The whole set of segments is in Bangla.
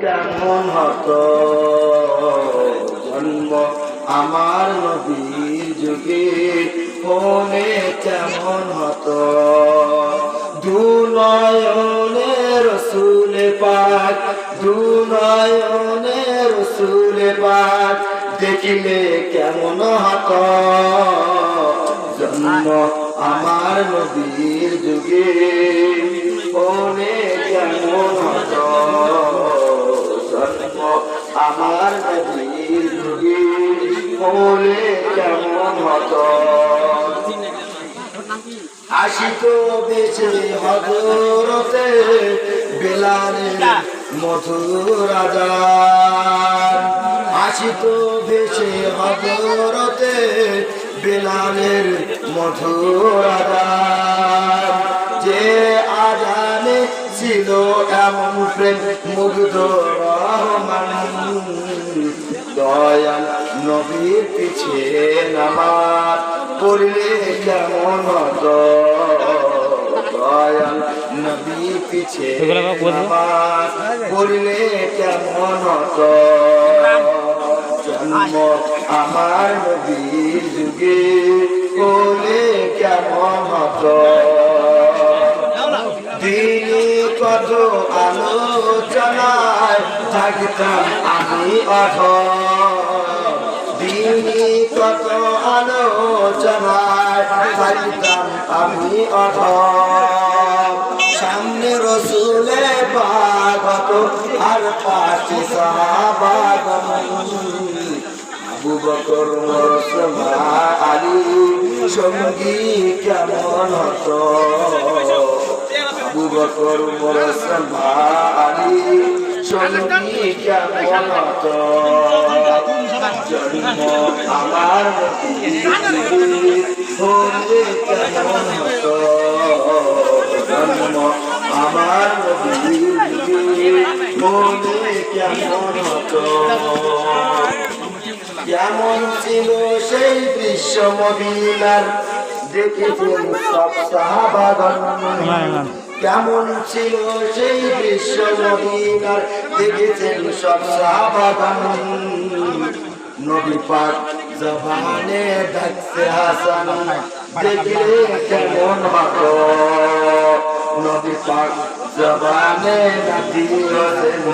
কেমন হতো? জন্ম আমার নবীর যুগে হলে কেমন হতো? দুনয়নে রসুলে পাক দুনয়নে রসুলে পাক, দেখিলে কেমন হতো? জন্ম আমার নবীর যুগে হলে কেমন হতো? আমার নবীর যুগে হলে কেমন হতো? আসিত বেছে হজরতে বেলালের মধুর আসিত বেছে হজরতে বেলালের মধুর যে আজানে ছিল এমন প্রেম মুগ্ধ রহমান। দয়াল নবীর পিছে নামাজ পড়লে কেমন দয়াল নবী পিছে? নামাজ পড়লে কেমন জন্ম আমার নবীর যুগে পড়লে কেমন হতো? দিনে কত আলোচনায় থাকতাম আমি অঠল দিনে কত আলোচনায় থাকতাম আমি অঠল সামনে রসুলে বাগত আর পাশে সাহাবাগত আবু বকর মোসমা আলী সঙ্গী কেমন হতো? আবু বকর মোসমা আলী সঙ্গী কেমন জন্ম আমার হলে কেমন জন্ম আমার হলে কেমন কেমন ছিল সেই দৃশ্য মদিনার? দেখেছেন সব সাহাবাগণ কেমন ছিল সেই দৃশ্য মদিনার? দেখেছেন সব নবী পাক জবানে ডাকছে হাসান। দেখলে কেমন হতো? নবী পাক জবানে ডাকিয়েছেন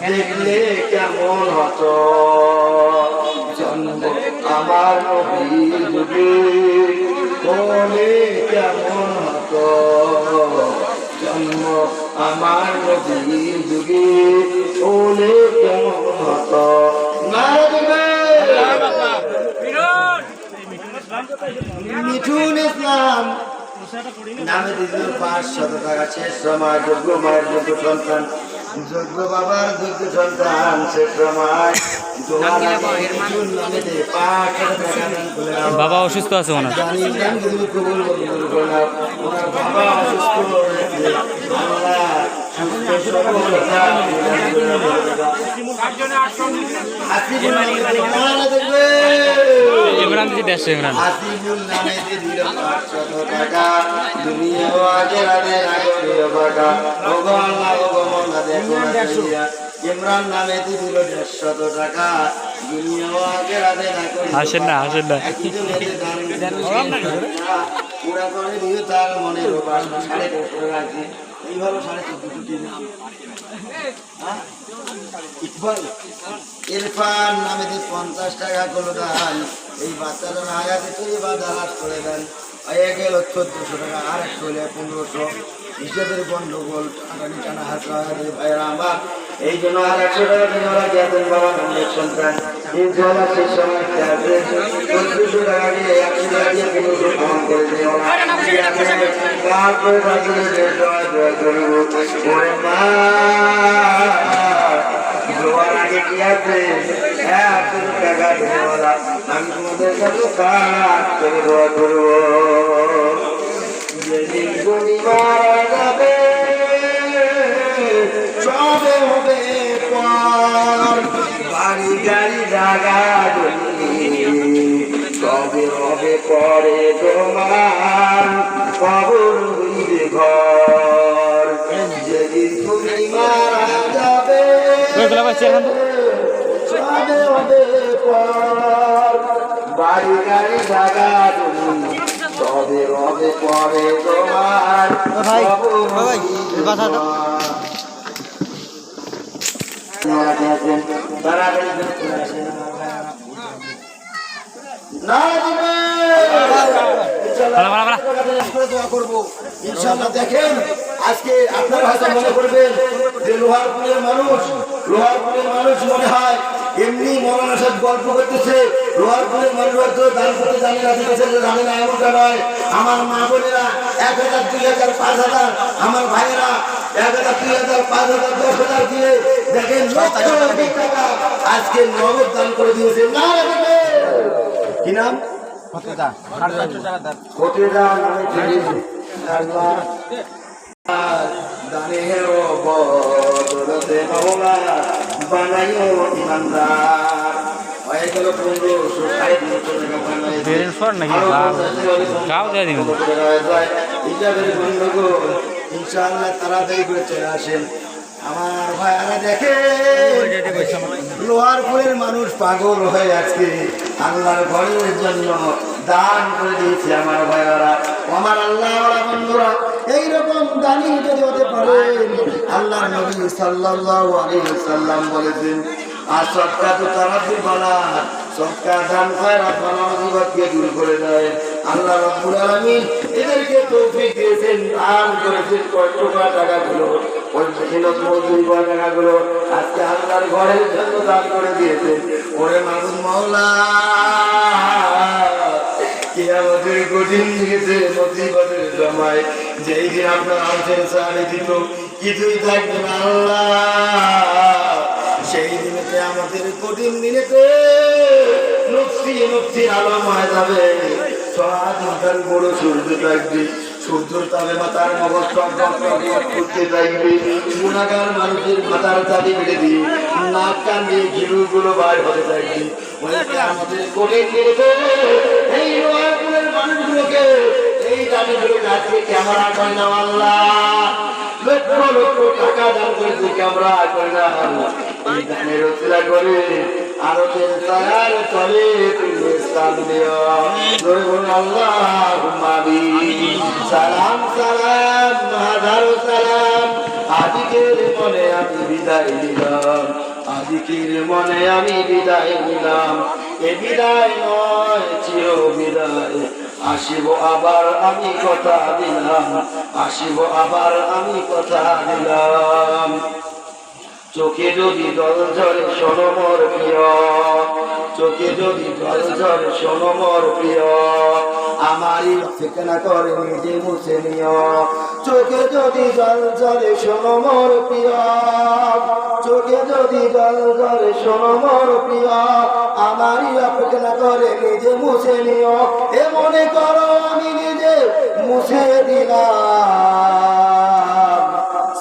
দেখলে কেমন হতো? জন্ম আমার নবীর যুগে। কেমন হতো? আমার নবীর যুগে ওলে কেমন হতো মিঠুন ইসলাম। নামে দিদির পাঁচ শত টাকা শেষ সময়, যোগ্য মায়ের যোগ্য সন্তান। যোগ্য বাবার যোগ্য সন্তান শেষ সময়। বাবা অসুস্থ আছে ওনার ইমরান ইমরান নামে দিল দেড়শত টাকা। দুনিয়া ও আখেরাতে নাগরীয় হাসেন না, হাসেন না। পুরা করে দিয়ে তার মনের উপাস সাড়ে করে রাখি এইভাবে সাড়ে চোদ্দ কোটি হ্যাঁ? ইকবাল ইরফান নামে দিয়ে পঞ্চাশ টাকা করে দেন এই বাচ্চাটা আগাতে তুই বা দালাস করে দেন। হয়ে গেল চোদ্দশো টাকা আর এক হলে পনেরোশো হিসেবের গন্ডগোল টানাটানি টানা লাগাতে ভাইয়েরা আমার এই জন্য আর একশো টাকা দিন ওরা গেছেন বাবা নামের সন্তান টাকা সেই সময় আছে টাকা দিয়ে একশো টাকা দিয়ে পনেরোশো গ্রহণ করে তারপরে দোয়া ওরে মা দোয়ার আগে কি আছে? এত টাকা দেওয়ালা আমি তোমাদের কাছে কাজ করে করব যেদিন তুমি মারা যাবে, সবে হবে বাড়ি গাড়ি জায়গা সবে হবে পরে তোমার। কবর পর বাড়ি গাড়ি জাগা তুমি তবে হবে পরে তোমার ভাই, ভাই, কথা দেখেন আজকে আপনারা হয়তো মনে করবেন যে লোহারপুরের মানুষ লোহারপুরের মানুষ মনে হয় এমনি মৌলানা সাহেব গল্প করতেছে। লোহারপুরের মানুষ হয়তো দান করতে জানে না দিতেছে যে জানে না এমনটা নয়। আমার মা বোনেরা এক হাজার দুই হাজার পাঁচ হাজার আমার ভাইয়েরা এক হাজার দুই হাজার পাঁচ হাজার দশ হাজার দিয়ে দেখেন টাকা আজকে নগদ দান করে দিয়েছে। না কি নাম? দানে বদরতে মাওলা বানাইও ইমানদার হয়ে গেল পনেরো সাড়ে তিনশো টাকা বানাইছে। বেরেন ফর নাকি? গাও- দিয়ে দিবেন। হিসাবের গন্ডগোল। ইনশাআল্লাহ তাড়াতাড়ি করে চলে আসেন আমার ভাইয়ারা দেখে লোহারপুরের মানুষ পাগল হয়ে আজকে আল্লাহর ঘরের জন্য দান করে দিয়েছে আমার ভাইয়ারা আমার আল্লাহ বন্ধুরা এইরকম দানি যদি হতে পারেন আল্লাহ নবী সাল্লাল্লাহু আলাইহি সাল্লাম বলেছেন, আর সবকা তো তারাবি বালা সবকা দান খয়রাত মুসিবতকে দূর করে দেয়। আল্লাহ রাব্বুল আলামিন এদেরকে তৌফিক দিয়েছেন, দান করেছেন কষ্ট করা টাকাগুলো, ওই মেহনত মজদুরি করা টাকাগুলো আজকে আল্লাহর ঘরের জন্য দান করে দিয়েছেন। ওরে মাহুদ মাওলা! কিয়ামতের কঠিন দিয়েছে মুসিবতের সময় যেই দিন আপনার আনছেন সারে দিত কিছুই থাকবে না আল্লাহ। সেই দিনেতে আমাদের কঠিন দিনেতে নফসি নফসি আলম হয়ে যাবে। সব মাথার বড় সূর্য থাকবে। সূর্যর তালে মাথার মগজ টক টক টক টক করতে থাকবে। গুণাগার মানুষের মাথার তালি বেড়ে দিয়ে নাক কান দিয়ে গিলুগুলো বার হতে থাকবে। আমাদের কঠিন দিনেতে এই রোয়াগুলোর মানুষগুলোকে এই দাবিগুলোকে আজকে ক্যামেরা করে না আল্লাহ লক্ষ লক্ষ টাকা দান করে না এই দানের রচনা করে সালাম সালাম হাজার সালাম আদিকের মনে আমি বিদায় নিলাম আদিকের মনে আমি বিদায় নিলাম। এ বিদায় নয়, চির বিদায়। আসিব আবার আমি কথা দিলাম। আসিব আবার আমি কথা দিলাম। চোখে যদি জল ঝরে শোনো প্রিয়, চোখে যদি জল ঝরে শোনো প্রিয়, আমারই ঠিকানা করে নিজে মুছে নিও। চোখে যদি জল ঝরে শোনো প্রিয়, চোখে যদি জল ঝরে শোনো প্রিয়, আমারই অপেক্ষা করে নিজে মুছে নিও। এ মনে করো আমি নিজে মুছে দিলাম।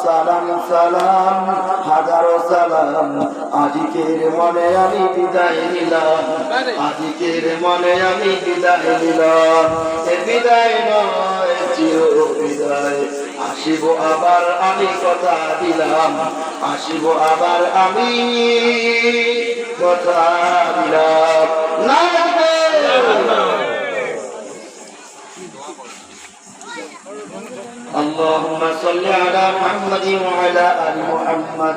সালাম সালাম সালাম আজকের মনে আমি বিদায় নিলাম আজকের মনে আমি বিদায় নিলাম এ বিদায় নয় চির বিদায় আসিব আবার আমি কথা দিলাম আসিব আবার আমি কথা দিলাম না اللهم صل على محمد وعلى آل محمد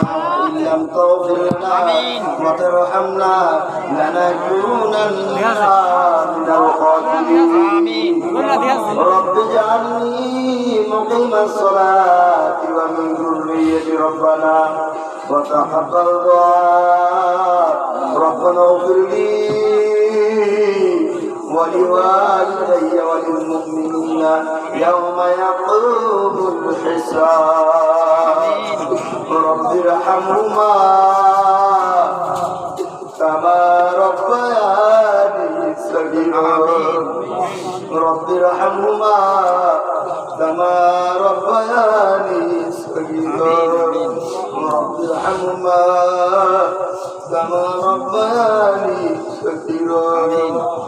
أنفسنا وإن لم تغفر لنا وترحمنا لنكونن من الخاسرين رب اجعلني مقيم الصلاة ومن ذريتي ربنا وتقبل دعاء ربنا اغفر لي ولوالدي وللمؤمنين يوم يقوم الحساب رب ارحمهما. كما ربياني صغيرا. رب ارحمهما. كما ربياني صغيرا. رب ارحمهما. كما ربياني صغيرا.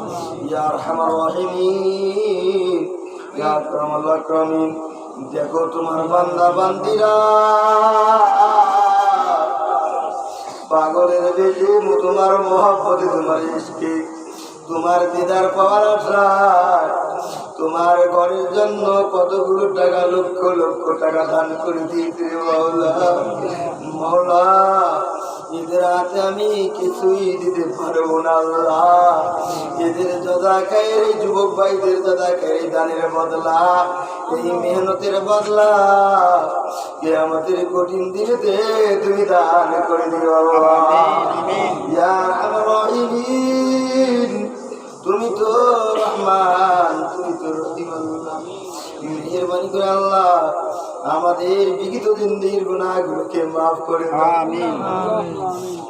يا أرحم الراحمين. يا أكرم الأكرمين. দেখো তোমার বান্দা বান্দিরা। পাগলের বেশি তোমার মহব্বতে, তোমার ইস্কে তোমার দিদার পাওয়ার আশায় তোমার ঘরের জন্য কতগুলো টাকা, লক্ষ লক্ষ টাকা দান করে দিয়েছে মৌলা মৌলা এদের হাতে আমি কিছুই দিতে পারব না আল্লাহ। এদের যদা খায়ের যুবক ভাইদের যদা খায়ের দানের বদলা এই মেহনতের বদলা। কে আমাদের কঠিন দিনেতে তুমি দান করে দিও তুমি তো রহমান তুমি তো রহিম মেহরবানি করে আল্লাহ আমাদের বিগত জিন্দির গুণাগুলোকে মাফ করে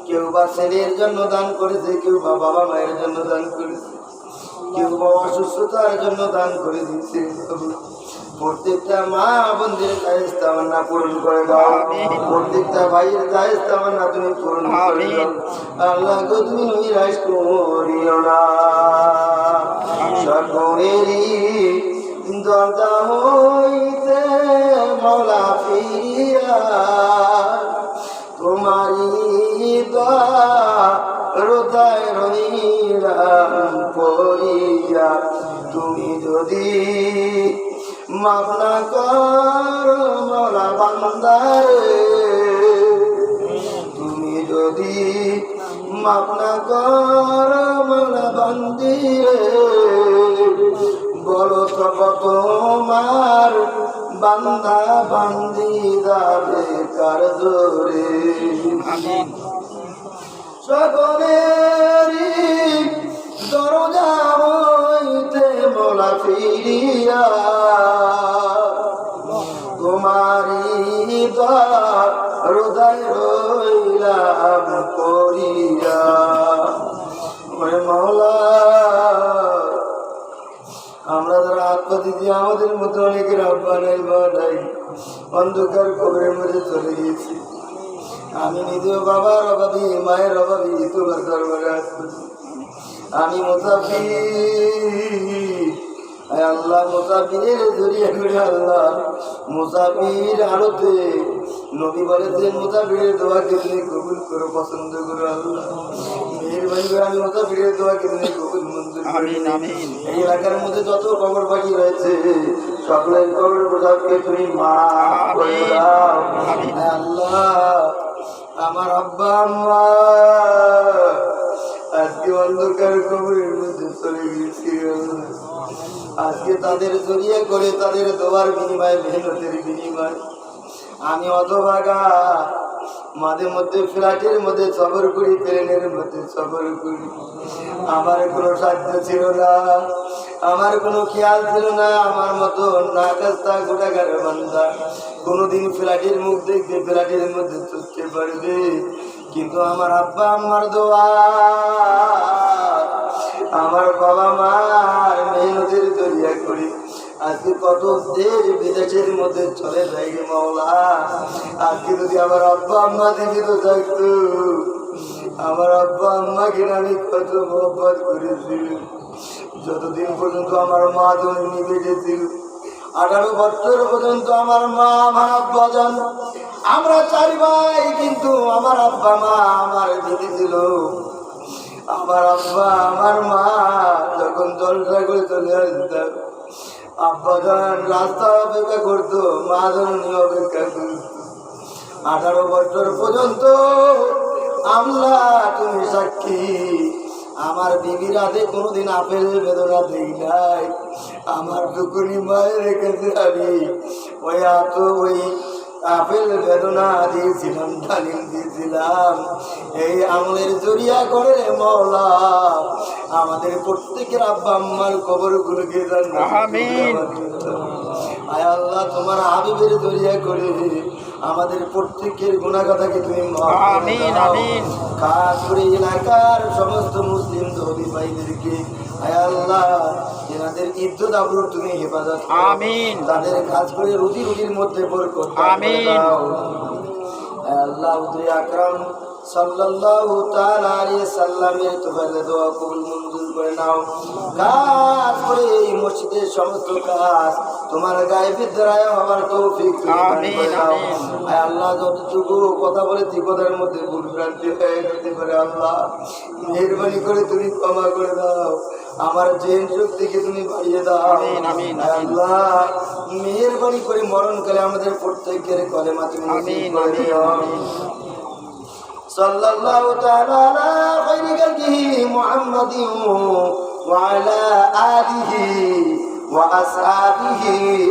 কেউ বা ছেলের জন্য দান করেছে কেউ বা বাবা মায়ের জন্য দান করেছে। কেউ বা অসুস্থতার জন্য দান করে দিচ্ছে প্রত্যেকটা মা বোনদের দায়িত্ব না পূরণ করে দাও। প্রত্যেকটা ভাইয়ের দায়িত্ব আমার না তুমি পূরণ করে দাও। আল্লাহ গো তুমি নিরাশ করিও না। সকলেরই দরজা হইতে মৌলা ফিরিয়া তোমারি হৃদয় রহিলাম পড়িয়া তুমি যদি না কর মরা বান্দারে, তুমি যদি মাফ বান্দা বান্দি যাবে কার জোরে। সকলেরই দরজা হইতে মোলা ফিরিয়া তোমারি হৃদয় রইলাম করিয়া। মৌলা আত্মদিদি আমাদের মতো অনেকের আহ্বানের বাড়াই অন্ধকার কবরের মধ্যে চলে গিয়েছি। আমি নিজেও বাবার অভাবী মায়ের অভাবী তোমার দরবারে আমি মুসাফির, আয় আল্লাহ, মুসাফিরের জড়িয়ে করে আল্লাহ, মুসাফির আলোতে। নবী বলেছেন, মুসাফিরের দোয়াকে তুমি কবুল করো, পছন্দ করো আল্লাহ। এই এলাকার মধ্যে যত কবর পাখি রয়েছে সকলের কবর তুমি মা আল্লাহ আমার আব্বা আম্মা আজকে অন্ধকার কবরের মধ্যে চলে আজকে তাদের জড়িয়ে করে তাদের দোয়ার বিনিময় মেহনতের বিনিময় আমি অতভাগা মাঝে মধ্যে ফ্ল্যাটের মধ্যে সফর করি প্লেনের মধ্যে সফর করি। আমার কোনো সাধ্য ছিল না, আমার কোনো খেয়াল ছিল না, আমার মতো না কাস্তা গোটাগারের বান্দা। কোনোদিন ফ্ল্যাটের মুখ দেখতে ফ্ল্যাটের মধ্যে চলতে পারবে কিন্তু আমার আব্বা আমার দোয়া, আমার বাবা মার মেহনতের জরিয়া করি। আজকে কত দেশ বিদেশের মধ্যে চলে যাই রে মাওলা। আজকে যদি আমার আব্বা আম্মা জীবিত থাকতো আমার আব্বা আম্মাকে আমি কত মহব্বত করেছি যতদিন পর্যন্ত আমার মা তুমি নিবেটেছিল আঠারো বছর পর্যন্ত আমার মা, আমার আব্বা যান আমরা চার ভাই, কিন্তু আমার আব্বা মা আমার দিদি ছিল। আমার আব্বা, আমার মা যখন জলসা করে চলে আসতাম আব্বা রাস্তা অপেক্ষা করতো মা অপেক্ষা করতো। আঠারো বছর পর্যন্ত আমলা তুমি সাক্ষী। আমার বিবির হাতে কোনোদিন আপেল বেদনা দেই নাই। আমার টুকুনি মায়ের কাছে আমি, ওই এত ওই আপেল বেদনা দিয়েছিলাম ডালিম দিয়েছিলাম এই আমলের জরিয়া করে মৌলা আমাদের প্রত্যেকের আব্বা আম্মার কবর গুলোকে আমিন। আয় আল্লাহ তোমার আবিবের জরিয়া করে আমাদের প্রত্যেকের গুণাগাথাকে তুমি। খাস করে এলাকার সমস্ত মুসলিম ধর্মী ভাইদেরকে আল্লাহ এনাদের ইজ্জত আবরুর তুমি হেফাজত আমিন। তাদের কাজ করে রুজি রুজির মধ্যে বরকত আমিন। আল্লাহ আকরাম সাল্লাল্লাহু তাআলা আলাইহি সাল্লামের তোফালে দোয়া কবুল মঞ্জুর করে নাও কাজ করে এই মসজিদের সমস্ত কাজ তোমার গায়েবের দ্বারা আমার তৌফিক আমিন, করে দাও। আমিন। আয় আল্লাহ যতটুকু কথা বলে তিকতার মধ্যে ভুল ভ্রান্তি হয়ে যেতে পারে আল্লাহ মেহরবানি করে তুমি ক্ষমা করে দাও আমার জেন শক্তিকে তুমি বাড়িয়ে দাও আমিন। আল্লাহ মেহরবানি করে মরণকালে আমাদের প্রত্যেকের কলেমা তুমি করে দিও আমিন। صلى الله تعالى على خير خلقه محمد وعلى آله وأصحابه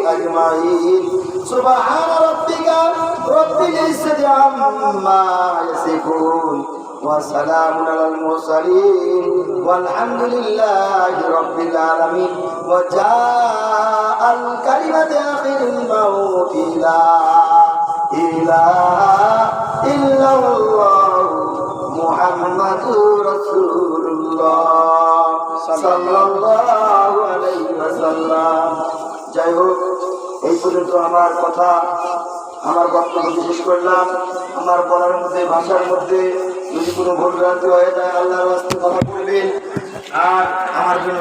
أجمعين. سبحان ربك رب العزة عما يصفون وسلام على المرسلين والحمد لله رب العالمين. وجاء الكلمة آخر الموت لا إله إلا الله. محمد رسول الله صلى الله عليه وسلم যাই হোক এই পর্যন্ত আমার কথা আমার বক্তব্য শেষ করলাম আমার বলার মধ্যে ভাষার মধ্যে যদি কোনো ভুল ভ্রান্তি হয়ে যায় আল্লাহর রাস্তায় কথা বলবেন আর আমার জন্য